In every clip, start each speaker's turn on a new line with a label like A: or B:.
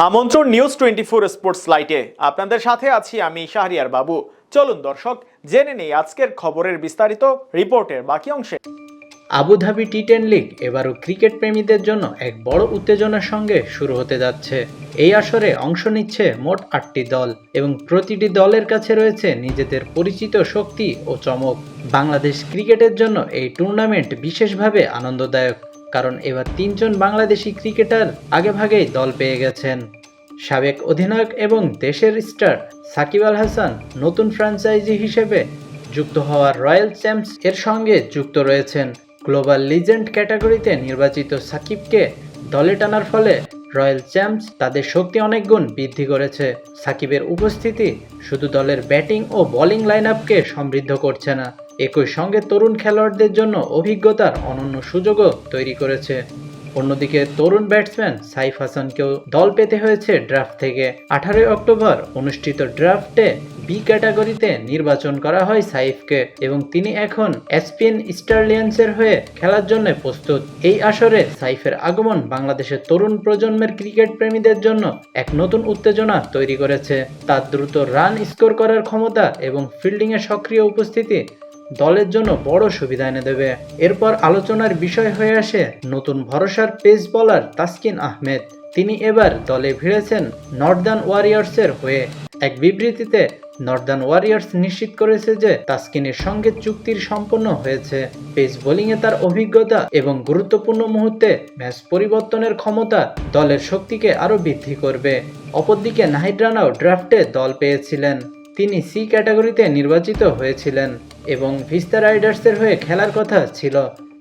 A: আমন্ত্রণ news twenty four sports লাইটে আপনাদের সাথে আছি আমি শাহরিয়ার বাবু। চলুন দর্শক, জেনে নেই আজকের খবরের বিস্তারিত রিপোর্টের বাকি অংশে।
B: Abu Dhabi T ten league এবারও ক্রিকেট প্রেমীদের জন্য এক বড় উত্তেজনার সঙ্গে শুরু হতে যাচ্ছে। এই আসরে অংশ নিচ্ছে মোট আটটি দল এবং প্রতিটি দলের কাছে রয়েছে নিজেদের পরিচিত শক্তি ও চমক। বাংলাদেশ ক্রিকেটের জন্য এই টুর্নামেন্ট বিশেষভাবে আনন্দদায়ক। কারণ এবার তিনজন বাংলাদেশি ক্রিকেটার আগেভাগেই দল পেয়ে গেছেন। সাবেক অধিনায়ক এবং দেশের স্টার সাকিব আল হাসান নতুন ফ্র্যাঞ্চাইজি হিসেবে যুক্ত হওয়ার রয়্যাল চ্যাম্পস এর সঙ্গে যুক্ত রয়েছেন। গ্লোবাল লিজেন্ড ক্যাটাগরিতে নির্বাচিত সাকিবকে দলে টানার ফলে রয়্যাল চ্যাম্পস তাদের শক্তি অনেক গুণ বৃদ্ধি করেছে। সাকিবের উপস্থিতি শুধু দলের ব্যাটিং ও বোলিং লাইন আপকে সমৃদ্ধ করছে না। একই সঙ্গে তরুণ খেলোয়াড়দের জন্য অভিজ্ঞতার অনন্য সুযোগও তৈরি করেছে। অন্যদিকে তরুণ ব্যাটসম্যান সাইফ হাসানকেও দল পেতে হয়েছে ড্রাফট থেকে। আঠারোই অক্টোবর অনুষ্ঠিত ড্রাফটে বি ক্যাটাগরিতে নির্বাচন করা হয় সাইফকে এবং তিনি এখন এসপিএন স্টারলিয়ান্সের হয়ে খেলার জন্য প্রস্তুত। এই আসরে সাইফের আগমন বাংলাদেশের তরুণ প্রজন্মের ক্রিকেট প্রেমীদের জন্য এক নতুন উত্তেজনা তৈরি করেছে। তার দ্রুত রান স্কোর করার ক্ষমতা এবং ফিল্ডিংয়ের সক্রিয় উপস্থিতি দলের জন্য বড় সুবিধা এনে দেবে। এরপর আলোচনার বিষয় হয়ে আসে নতুন ভরসার পেস বলার তাসকিন আহমেদ। তিনি এবার দলে ভিড়েছেন নর্দার্ন ওয়ারিয়ার্সের হয়ে। এক বিবৃতিতে, নর্দার্ন ওয়ারিয়ার্স নিশ্চিত করেছে যে তাসকিনের সঙ্গে চুক্তির সম্পন্ন হয়েছে। পেস বোলিংয়ে তার অভিজ্ঞতা এবং গুরুত্বপূর্ণ মুহূর্তে ম্যাচ পরিবর্তনের ক্ষমতা দলের শক্তিকে আরও বৃদ্ধি করবে। অপরদিকে নাহিদ রানাও ড্রাফটে দল পেয়েছিলেন। তিনি সি ক্যাটাগরিতে নির্বাচিত হয়েছিলেন এবং ভিস্তা রাইডার্সের হয়ে খেলার কথা ছিল।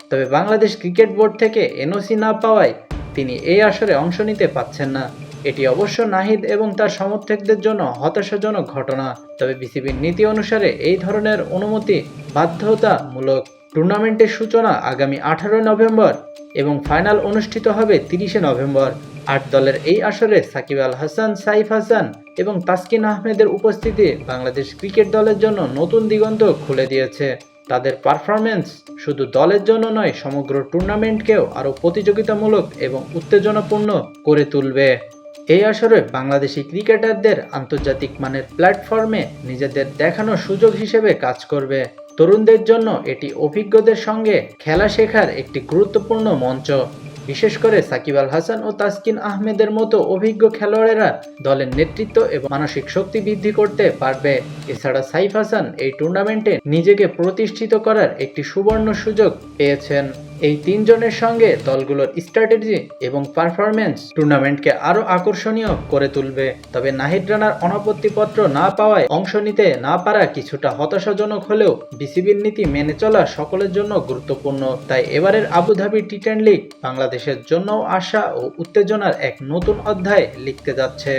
B: তবে বাংলাদেশ ক্রিকেট বোর্ড থেকে এনওসি না পাওয়ায় তিনি এই আসরে অংশ নিতে পাচ্ছেন না। এটি অবশ্য নাহিদ এবং তার সমর্থকদের জন্য হতাশাজনক ঘটনা। তবে বিসিবির নীতি অনুসারে এই ধরনের অনুমতি বাধ্যতামূলক। টুর্নামেন্টের সূচনা আগামী আঠারোই নভেম্বর এবং ফাইনাল অনুষ্ঠিত হবে তিরিশে নভেম্বর। আট দলের এই আসরে সাকিব আল হাসান, সাইফ হাসান এবং তাসকিন আহমেদের উপস্থিতি বাংলাদেশ ক্রিকেট দলের জন্য নতুন দিগন্ত খুলে দিয়েছে। তাদের পারফরমেন্স শুধু দলের জন্য নয়, সমগ্র টুর্নামেন্টকেও আরও প্রতিযোগিতামূলক এবং উত্তেজনাপূর্ণ করে তুলবে। এই আসরে বাংলাদেশি ক্রিকেটারদের আন্তর্জাতিক মানের প্ল্যাটফর্মে নিজেদের দেখানোর সুযোগ হিসেবে কাজ করবে। তরুণদের জন্য এটি অভিজ্ঞদের সঙ্গে খেলা শেখার একটি গুরুত্বপূর্ণ মঞ্চ। বিশেষ করে সাকিব আল হাসান ও তাসকিন আহমেদের মতো অভিজ্ঞ খেলোয়াড়েরা দলের নেতৃত্ব এবং মানসিক শক্তি বৃদ্ধি করতে পারবে। এছাড়া সাইফ হাসান এই টুর্নামেন্টে নিজেকে প্রতিষ্ঠিত করার একটি সুবর্ণ সুযোগ পেয়েছেন। এই তিনজনের সঙ্গে দলগুলোর স্ট্র্যাটেজি এবং পারফরমেন্স টুর্নামেন্টকে আরও আকর্ষণীয় করে তুলবে। তবে নাহিদ রানার অনাপত্তিপত্র না পাওয়ায় অংশ নিতে না পারা কিছুটা হতাশাজনক হলেও বিসিবির নীতি মেনে চলা সকলের জন্য গুরুত্বপূর্ণ। তাই এবারের আবুধাবি টি টেন লিগ বাংলাদেশের জন্যও আশা ও উত্তেজনার এক নতুন অধ্যায় লিখতে যাচ্ছে।